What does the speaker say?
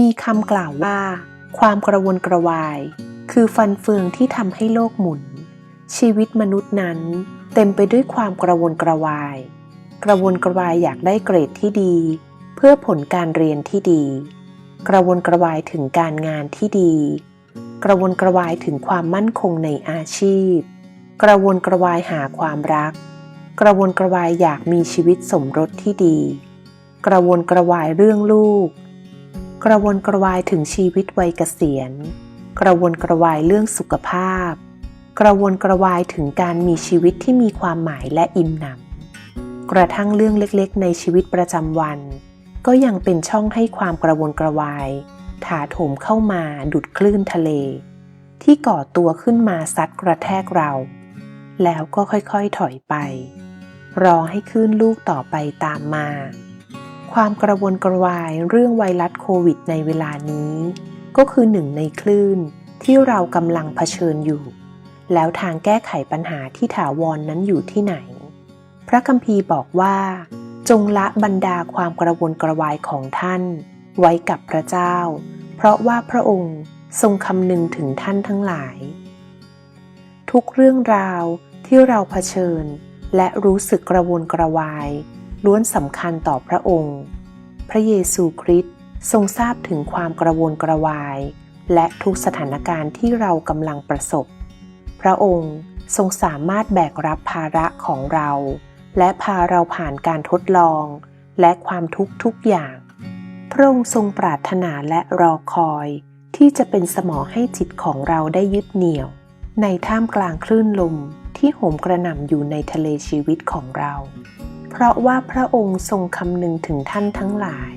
มีคำกล่าวว่า ความกระวนกระวาย คือฟันเฟืองที่ทำให้โลกหมุน ชีวิตมนุษย์นั้น เต็มไปด้วยความกระวนกระวาย กระวนกระวายอยากได้เกรดที่ดี เพื่อผลการเรียนที่ดี กระวนกระวายถึงการงานที่ดี กระวนกระวายถึงความมั่นคงในอาชีพ กระวนกระวายหาความรัก กระวนกระวายอยากมีชีวิตสมรสที่ดี กระวนกระวายเรื่องลูก กระวนกระวายถึงชีวิตวัยเกษียณ กระวนกระวายเรื่องสุขภาพ กระวนกระวายถึงการมีชีวิตที่มีความหมายและอิ่มหนำกระทั่งเรื่องเล็กๆ ในชีวิตประจำวัน ก็ยังเป็นช่องให้ความกระวนกระวาย ถาโถมเข้ามาดุดคลื่นทะเล ที่ก่อตัวขึ้นมาซัดกระแทกเรา แล้วก็ค่อยๆถอยไป รอให้คลื่นลูกต่อไปตามมา ความกระวนกระวายเรื่องไวรัสโควิดในเวลานี้ ก็คือหนึ่งในคลื่นที่เรากำลังเผชิญอยู่ แล้วทางแก้ไขปัญหาที่ถาวรนนั้นอยู่ที่ไหน พระคัมภีร์บอกว่า จงละบรรดาความกระวนกระวายของท่าน ไว้กับพระเจ้า เพราะว่าพระองค์ทรงคำนึงถึงท่านทั้งหลาย ทุกเรื่องราวที่เราเผชิญ และรู้สึกกระวนกระวาย ล้วนสำคัญต่อพระองค์ พระเยซูคริสต์ทรงทราบถึงความกระวนกระวาย และทุกสถานการณ์ที่เรากำลังประสบ พระองค์ทรงสามารถแบกรับภาระของเรา และพาเราผ่านการทดลอง และความทุกข์ทุกอย่าง พระองค์ทรงปรารถนาและรอคอย ที่จะเป็นสมอให้จิตของเราได้ยึดเหนี่ยว ในท่ามกลางคลื่นลมที่โหมกระหน่ำอยู่ในทะเลชีวิตของเรา เพราะว่าพระองค์ทรงคำนึงถึงท่านทั้งหลาย